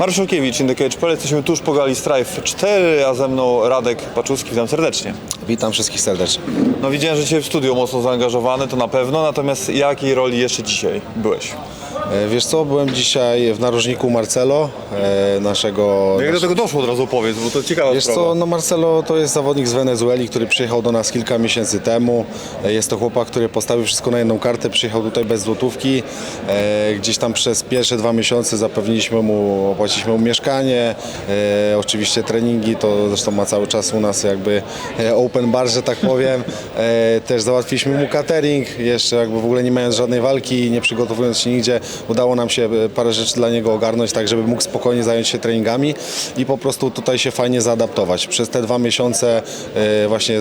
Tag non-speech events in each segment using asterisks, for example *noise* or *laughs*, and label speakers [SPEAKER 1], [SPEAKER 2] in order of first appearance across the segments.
[SPEAKER 1] Mariusz Olkiewicz, Indicate.pl, jesteśmy tuż po gali Strife 4, a ze mną Radek Paczuski, witam serdecznie.
[SPEAKER 2] Witam wszystkich serdecznie.
[SPEAKER 1] No widziałem, że Cię w studio mocno zaangażowany, to na pewno, natomiast jakiej roli jeszcze dzisiaj byłeś?
[SPEAKER 2] E, Wiesz co, byłem dzisiaj w narożniku Marcelo, e, naszego...
[SPEAKER 1] Jak do tego doszło od razu opowiedz, bo to ciekawa
[SPEAKER 2] Wiesz
[SPEAKER 1] sprawa.
[SPEAKER 2] co, no Marcelo to jest zawodnik z Wenezueli, który przyjechał do nas kilka miesięcy temu. E, Jest to chłopak, który postawił wszystko na jedną kartę, przyjechał tutaj bez złotówki. Gdzieś tam przez pierwsze dwa miesiące zapewniliśmy mu, opłaciliśmy mu mieszkanie, oczywiście treningi, to zresztą ma cały czas u nas jakby open bar, że tak powiem. Też załatwiliśmy mu catering, jeszcze jakby w ogóle nie mając żadnej walki, nie przygotowując się nigdzie, udało nam się e, parę rzeczy dla niego ogarnąć, tak żeby mógł spokojnie zająć się treningami i po prostu tutaj się fajnie zaadaptować. Przez te dwa miesiące e, właśnie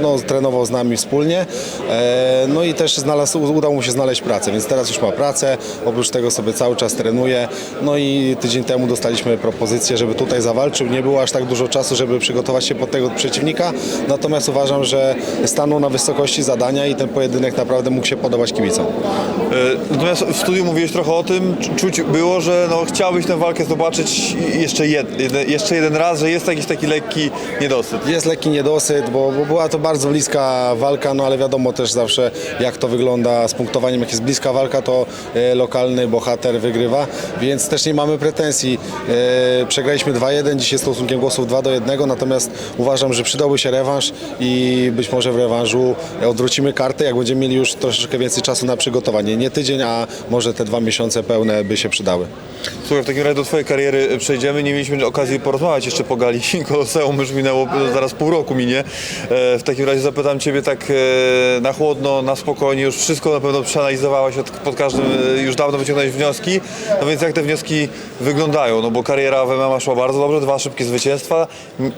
[SPEAKER 2] no, trenował z nami wspólnie, e, no i też znalazł, udało mu się znaleźć pracę, więc teraz już ma pracę, oprócz tego sobie cały czas trenuje, no i tydzień temu dostaliśmy propozycję, żeby tutaj zawalczył, nie było aż tak dużo czasu, żeby przygotować się pod tego przeciwnika, natomiast uważam, że stanął na wysokości zadania i ten pojedynek naprawdę mógł się podobać kibicom.
[SPEAKER 1] Natomiast w studiu mówiłeś trochę o tym, czu- czuć było, że no, chciałbyś tę walkę zobaczyć jeszcze, jed, jeden, jeszcze jeden raz, że jest jakiś taki lekki niedosyt.
[SPEAKER 2] Jest lekki niedosyt, bo, bo była to bardzo bliska walka, no ale wiadomo też zawsze jak to wygląda z punktowaniem, jak jest bliska walka, to e, lokalny bohater wygrywa, więc też nie mamy pretensji. E, przegraliśmy 2-1, dzisiaj stosunkiem głosów 2 do 1, natomiast uważam, że przydałby się rewanż i być może w rewanżu odwrócimy kartę, jak będziemy mieli już troszeczkę więcej czasu na przygotowanie. Nie tydzień, a może te dwa miesiące pełne by się przydały.
[SPEAKER 1] Słuchaj, w takim razie do Twojej kariery przejdziemy. Nie mieliśmy okazji porozmawiać jeszcze po gali *laughs* Koloseum, już minęło zaraz pół roku minie. E, W takim razie zapytam Ciebie tak e, na chłodno, na spokojnie, już wszystko na pewno przeanalizowałeś, od- pod każdym e, już dawno wyciągnąłeś wnioski. No więc jak te wnioski wyglądają? No bo kariera w MMA szła bardzo dobrze, dwa szybkie zwycięstwa.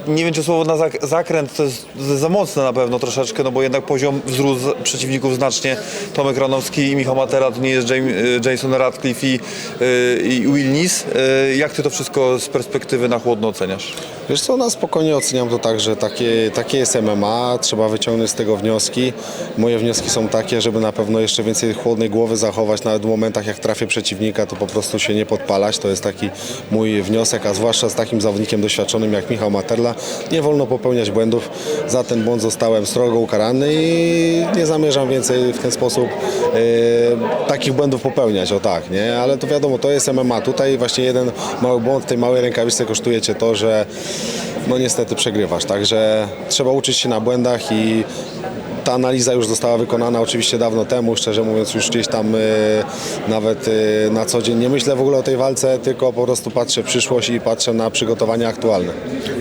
[SPEAKER 1] Nie wiem, czy słowo na zak- zakręt to jest za mocne na pewno troszeczkę, no bo jednak poziom wzrósł przeciwników znacznie. Tomek Ranowski i Michał Matera to nie jest James, Jason Radcliffe i, e, i. E, Jak Ty to wszystko z perspektywy na chłodno oceniasz?
[SPEAKER 2] Wiesz co, na spokojnie oceniam to tak, że takie, takie jest MMA, trzeba wyciągnąć z tego wnioski. Moje wnioski są takie, żeby na pewno jeszcze więcej chłodnej głowy zachować, nawet w momentach jak trafię przeciwnika, to po prostu się nie podpalać. To jest taki mój wniosek, a zwłaszcza z takim zawodnikiem doświadczonym jak Michał Materla. Nie wolno popełniać błędów. Za ten błąd zostałem strogo ukarany i nie zamierzam więcej w ten sposób e, takich błędów popełniać, o tak, nie? Ale to wiadomo, to jest MMA. Tutaj właśnie jeden mały błąd tej małej rękawiczce kosztuje Cię to, że no niestety przegrywasz. Także trzeba uczyć się na błędach i ta analiza już została wykonana oczywiście dawno temu, szczerze mówiąc już gdzieś tam e, nawet e, na co dzień nie myślę w ogóle o tej walce, tylko po prostu patrzę w przyszłość i patrzę na przygotowania aktualne.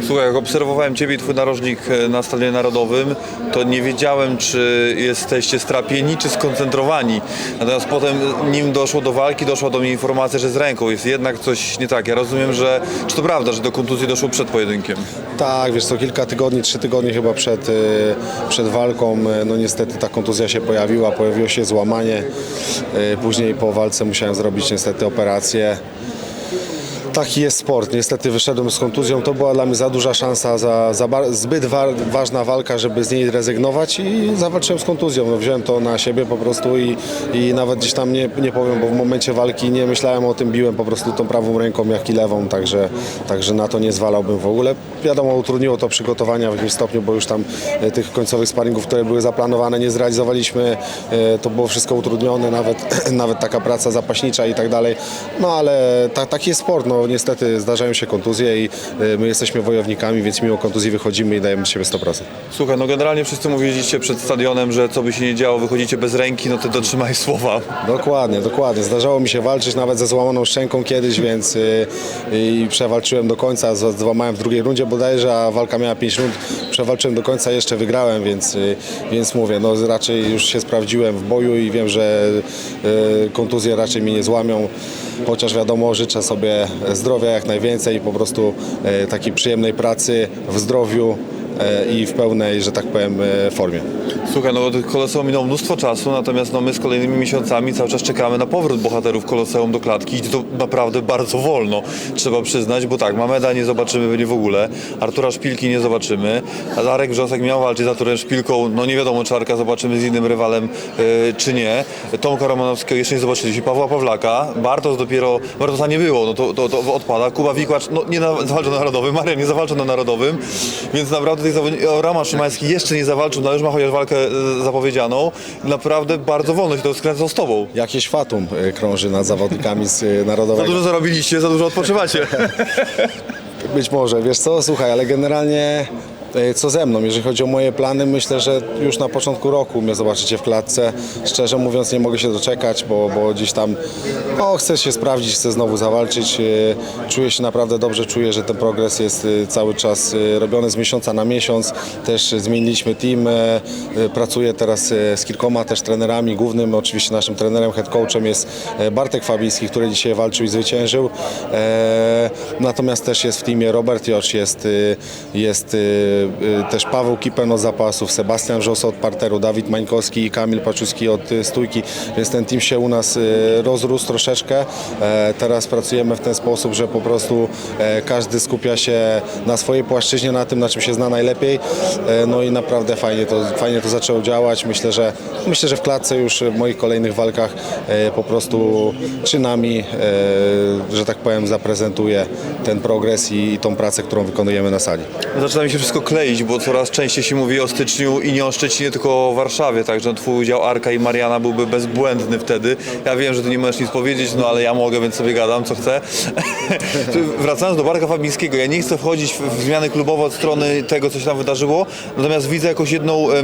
[SPEAKER 1] Słuchaj, jak obserwowałem Ciebie i Twój narożnik e, na Stadionie Narodowym, to nie wiedziałem, czy jesteście strapieni, czy skoncentrowani. Natomiast potem, nim doszło do walki, doszła do mnie informacja, że z ręką jest jednak coś nie tak. Ja rozumiem, że czy to prawda, że do kontuzji doszło przed pojedynkiem?
[SPEAKER 2] Tak, wiesz co, kilka tygodni, trzy tygodnie chyba przed, przed walką, no niestety ta kontuzja się pojawiła, pojawiło się złamanie. E, Później po walce musiałem zrobić niestety operację. Taki jest sport. Niestety wyszedłem z kontuzją. To była dla mnie za duża szansa, za, za zbyt wa- ważna walka, żeby z niej rezygnować i zawalczyłem z kontuzją. No, wziąłem to na siebie po prostu i, i nawet gdzieś tam nie, nie powiem, bo w momencie walki nie myślałem o tym, biłem po prostu tą prawą ręką, jak i lewą, także, także na to nie zwalałbym w ogóle. Wiadomo, utrudniło to przygotowania w jakimś stopniu, bo już tam e, tych końcowych sparingów, które były zaplanowane, nie zrealizowaliśmy. E, To było wszystko utrudnione, nawet, *clears throat* nawet taka praca zapaśnicza i tak dalej. No ale ta, taki jest sport. No, niestety zdarzają się kontuzje i e, my jesteśmy wojownikami, więc mimo kontuzji wychodzimy i dajemy z siebie 100%.
[SPEAKER 1] Słuchaj, no generalnie wszyscy mówiliście przed stadionem, że co by się nie działo, wychodzicie bez ręki, no Ty dotrzymaj *laughs* słowa.
[SPEAKER 2] Dokładnie, dokładnie. Zdarzało mi się walczyć nawet ze złamaną szczęką kiedyś, więc y, i przewalczyłem do końca, złamałem w drugiej rundzie bodajże, a walka miała 5 rund, przewalczyłem do końca, jeszcze wygrałem, więc, y, więc mówię, no raczej już się sprawdziłem w boju i wiem, że y, kontuzje raczej mnie nie złamią, chociaż wiadomo, życzę sobie zdrowia jak najwięcej i po prostu y, takiej przyjemnej pracy w zdrowiu i w pełnej, że tak powiem, y, formie.
[SPEAKER 1] Słuchaj, no Koloseum minęło mnóstwo czasu, natomiast no, my z kolejnymi miesiącami cały czas czekamy na powrót bohaterów Koloseum do klatki. Idzie to naprawdę bardzo wolno, trzeba przyznać, bo tak, Mameda nie zobaczymy pewnie w ogóle, Artura Szpilki nie zobaczymy, Darek Wrzosek miał walczyć z Arturem Szpilką, no nie wiadomo, czy Arka zobaczymy z innym rywalem, e, czy nie. Tomka Romanowskiego jeszcze nie zobaczyliśmy, Pawła Pawlaka, Bartos dopiero, Bartosa nie było, no to, to, to odpada, Kuba Wikłacz, no nie zawalczył na Narodowym, Marian nie zawalczył na Narodowym, więc naprawdę tych zawodników, Roman Szymański jeszcze nie zawalczył, no już ma chociaż walkę e, zapowiedzianą, naprawdę bardzo wolno się to skręcą z tobą.
[SPEAKER 2] Jakieś fatum e, krąży nad zawodnikami z e,
[SPEAKER 1] Za
[SPEAKER 2] Narodowego.
[SPEAKER 1] dużo zarobiliście, za dużo odpoczywacie. *laughs*
[SPEAKER 2] Być może, wiesz co, słuchaj, ale generalnie co ze mną, jeżeli chodzi o moje plany, myślę, że już na początku roku mnie zobaczycie w klatce. Szczerze mówiąc nie mogę się doczekać, bo, bo gdzieś tam no, chcę się sprawdzić, chcę znowu zawalczyć. E, Czuję się naprawdę dobrze, czuję, że ten progres jest e, cały czas e, robiony z miesiąca na miesiąc. Też zmieniliśmy team, e, e, pracuję teraz e, z kilkoma też trenerami. Głównym oczywiście naszym trenerem, head coachem jest e, Bartek Fabiński, który dzisiaj walczył i zwyciężył. E, Natomiast też jest w teamie Robert Jocz, jest, jest też Paweł Kipen od zapasów, Sebastian Żos od parteru, Dawid Mańkowski i Kamil Paczuski od y, stójki, więc ten team się u nas y, rozrósł troszeczkę. E, Teraz pracujemy w ten sposób, że po prostu e, każdy skupia się na swojej płaszczyźnie, na tym, na czym się zna najlepiej. E, No i naprawdę fajnie to, fajnie to zaczęło działać. Myślę, że myślę, że w klatce już w moich kolejnych walkach po prostu czynami, że tak powiem, zaprezentuję ten progres i tą pracę, którą wykonujemy na sali.
[SPEAKER 1] Zaczyna mi się wszystko kleić, bo coraz częściej się mówi o styczniu i nie o Szczecinie, tylko o Warszawie, także twój udział Arka i Mariana byłby bezbłędny wtedy. Ja wiem, że ty nie możesz nic powiedzieć, no ale ja mogę, więc sobie gadam, co chcę. *laughs* Wracając do Barka Fabińskiego, ja nie chcę wchodzić w, zmiany klubowe od strony tego, co się tam wydarzyło, natomiast widzę jakąś jedną, e,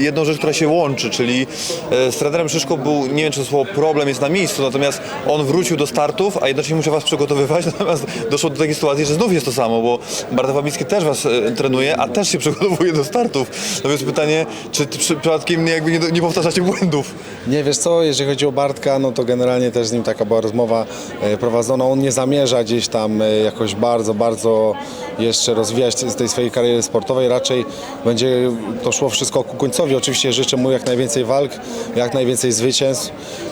[SPEAKER 1] jedną rzecz, która się łączy, czyli e, z trenerem Szyszko był, nie wiem czy to słowo problem jest na miejscu, natomiast on wrócił do startów, a jednocześnie musiał was przygotowywać, *laughs* natomiast doszło do takiej sytuacji, że znów jest to samo, bo Bartek Fabiński też was e, a też się przygotowuje do startów. No więc pytanie, czy ty przy- przypadkiem nie, jakby nie, nie powtarzacie błędów?
[SPEAKER 2] Nie wiesz co, jeżeli chodzi o Bartka, no to generalnie też z nim taka była rozmowa e, prowadzona. On nie zamierza gdzieś tam e, jakoś bardzo, bardzo jeszcze rozwijać z tej swojej kariery sportowej. Raczej będzie to szło wszystko ku końcowi. Oczywiście życzę mu jak najwięcej walk, jak najwięcej zwycięstw,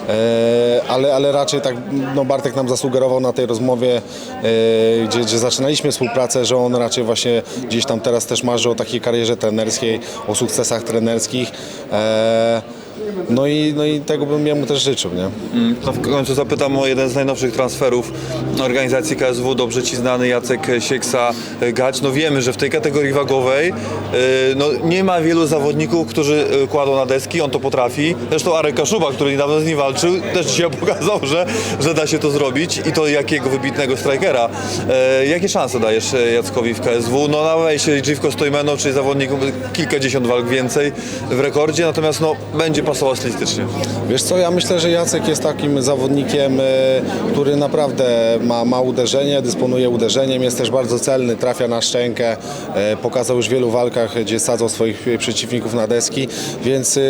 [SPEAKER 2] e, ale, ale raczej tak no Bartek nam zasugerował na tej rozmowie, gdzie, gdzie zaczynaliśmy współpracę, że on raczej właśnie gdzieś tam teraz też marzy o takiej karierze trenerskiej, o sukcesach trenerskich. No i, no i tego bym jemu też życzył, nie?
[SPEAKER 1] To w końcu zapytam o jeden z najnowszych transferów organizacji KSW, dobrze Ci znany Jacek Sieksa e, Gać. No wiemy, że w tej kategorii wagowej e, no, nie ma wielu zawodników, którzy e, kładą na deski, on to potrafi. Zresztą Arek Kaszuba, który niedawno z nim walczył, też dzisiaj *laughs* pokazał, że, że da się to zrobić i to jakiego wybitnego strajkera. Jakie szanse dajesz Jackowi w KSW? No na wejście Dziwko Stojmeno, czyli zawodnik kilkadziesiąt walk więcej w rekordzie, natomiast no, będzie stylistycznie.
[SPEAKER 2] Wiesz co, ja myślę, że Jacek jest takim zawodnikiem, e, który naprawdę ma, ma uderzenie, dysponuje uderzeniem, jest też bardzo celny, trafia na szczękę, e, pokazał już w wielu walkach, gdzie sadzał swoich przeciwników na deski, więc e,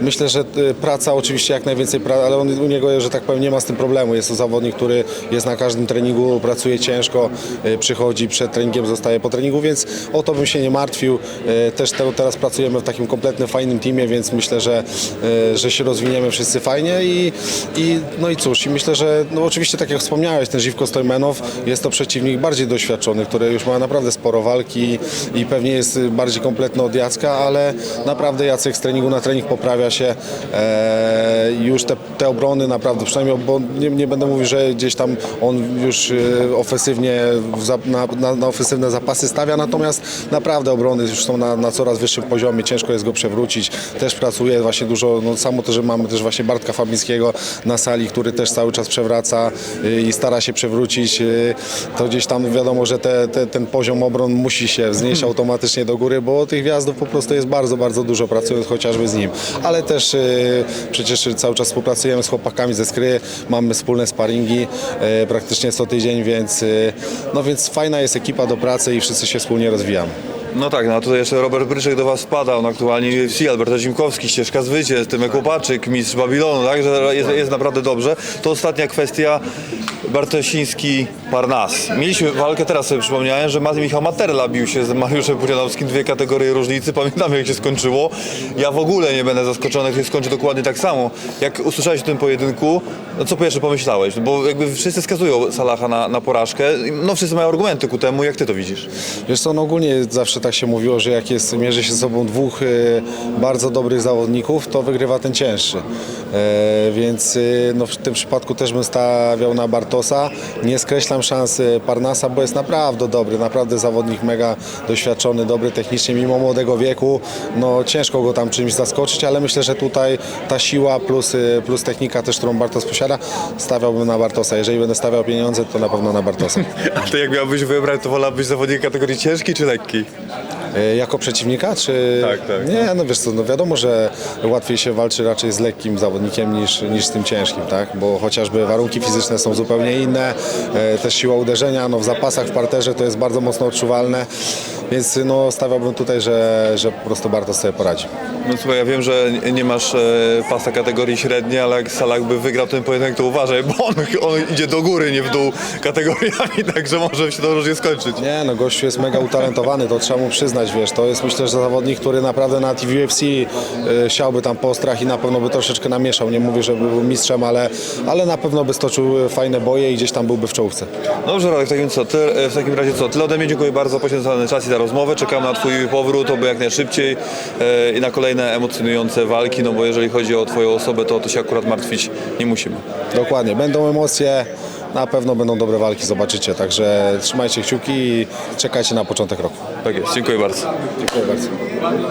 [SPEAKER 2] myślę, że praca oczywiście jak najwięcej, ale on, u niego, że tak powiem, nie ma z tym problemu. Jest to zawodnik, który jest na każdym treningu, pracuje ciężko, przychodzi przed treningiem, zostaje po treningu, więc o to bym się nie martwił. Też te, teraz pracujemy w takim kompletnym, fajnym teamie, więc myślę, że, że się rozwiniemy wszyscy fajnie i, i no i cóż, i myślę, że no oczywiście tak jak wspomniałeś, ten Żywko Stojmenow jest to przeciwnik bardziej doświadczony, który już ma naprawdę sporo walki i pewnie jest bardziej kompletny od Jacka, ale naprawdę Jacek z treningu na trening poprawia się. E, już te, te obrony naprawdę, przynajmniej, bo nie, nie będę mówił, że gdzieś tam on już e, ofensywnie na, na, na ofensywne zapasy stawia, natomiast naprawdę obrony już są na, na coraz wyższym poziomie, ciężko jest go przewrócić. Też pracuje właśnie dużo, no samo to, że mamy też właśnie Bartka Fabińskiego na sali, który też cały czas przewraca y, i stara się przewrócić, y, to gdzieś tam wiadomo, że te, te, ten poziom obron musi się wznieść automatycznie do góry, bo tych wjazdów po prostu jest bardzo, bardzo dużo, pracując chociażby z nim. Ale też y, przecież cały czas współpracujemy z chłopakami ze Skry, mamy wspólne sparingi praktycznie co tydzień, więc, no więc fajna jest ekipa do pracy i wszyscy się wspólnie rozwijamy.
[SPEAKER 1] No tak, no tutaj jeszcze Robert Bryczek do Was spada, on aktualnie UFC, Alberta Zimkowski, ścieżka zwycięstw, Tymek Łopaczyk, mistrz Babilonu, tak, że jest, jest naprawdę dobrze. To ostatnia kwestia, Bartosiński, Parnas. Mieliśmy walkę, teraz sobie przypomniałem, że Michał Materla bił się z Mariuszem Pudzianowskim, dwie kategorie różnicy, *laughs* pamiętamy jak się skończyło. Ja w ogóle nie będę zaskoczony, jak się skończy dokładnie tak samo. Jak usłyszałeś o tym pojedynku, no co pierwsze pomyślałeś? Bo jakby wszyscy skazują Salaha na, na porażkę, no wszyscy mają argumenty ku temu, jak Ty to widzisz?
[SPEAKER 2] Wiesz co, no ogólnie zawsze się mówiło, że jak jest, mierzy się ze sobą dwóch e, bardzo dobrych zawodników, to wygrywa ten cięższy. E, więc e, no, w tym przypadku też bym stawiał na Bartosa. Nie skreślam szans e, Parnasa, bo jest naprawdę dobry, naprawdę zawodnik mega doświadczony, dobry technicznie, mimo młodego wieku. No ciężko go tam czymś zaskoczyć, ale myślę, że tutaj ta siła plus, plus technika też, którą Bartos posiada, stawiałbym na Bartosa. Jeżeli będę stawiał pieniądze, to na pewno na Bartosa. *laughs*
[SPEAKER 1] A ty jak miałbyś wybrać, to wolałbyś zawodnika kategorii ciężkiej czy lekkiej?
[SPEAKER 2] E, Jako przeciwnika, czy...
[SPEAKER 1] Tak, tak.
[SPEAKER 2] Nie, no wiesz co, no wiadomo, że łatwiej się walczy raczej z lekkim zawodnikiem niż, niż z tym ciężkim, tak? Bo chociażby warunki fizyczne są zupełnie inne, e, też siła uderzenia, no w zapasach, w parterze to jest bardzo mocno odczuwalne, więc no stawiałbym tutaj, że, że po prostu Bartos sobie poradzi.
[SPEAKER 1] No słuchaj, ja wiem, że nie- nie masz e, pasa kategorii średniej, ale jak Salah by wygrał ten pojedynek, to uważaj, bo on, on idzie do góry, nie w dół kategoriami, *laughs* także może się to różnie skończyć.
[SPEAKER 2] Nie, no gościu jest mega utalentowany, to trzeba mu przyznać, wiesz, to jest myślę, że zawodnik, który naprawdę na TV UFC y, siałby tam po strach i na pewno by troszeczkę namieszał, nie mówię, że był mistrzem, ale, ale na pewno by stoczył fajne boje i gdzieś tam byłby w czołówce.
[SPEAKER 1] Dobrze, Radek, w takim, co, ty, e, w takim razie co, tyle ode mnie, dziękuję bardzo za poświęcony czas i za rozmowę, czekam na Twój powrót, oby jak najszybciej i na kolejne emocjonujące walki, no bo jeżeli chodzi o Twoją osobę, to, to się akurat martwić nie musimy.
[SPEAKER 2] Dokładnie, będą emocje, na pewno będą dobre walki, zobaczycie, także trzymajcie kciuki i czekajcie na początek roku.
[SPEAKER 1] Tak jest, dziękuję bardzo.
[SPEAKER 2] Dziękuję bardzo.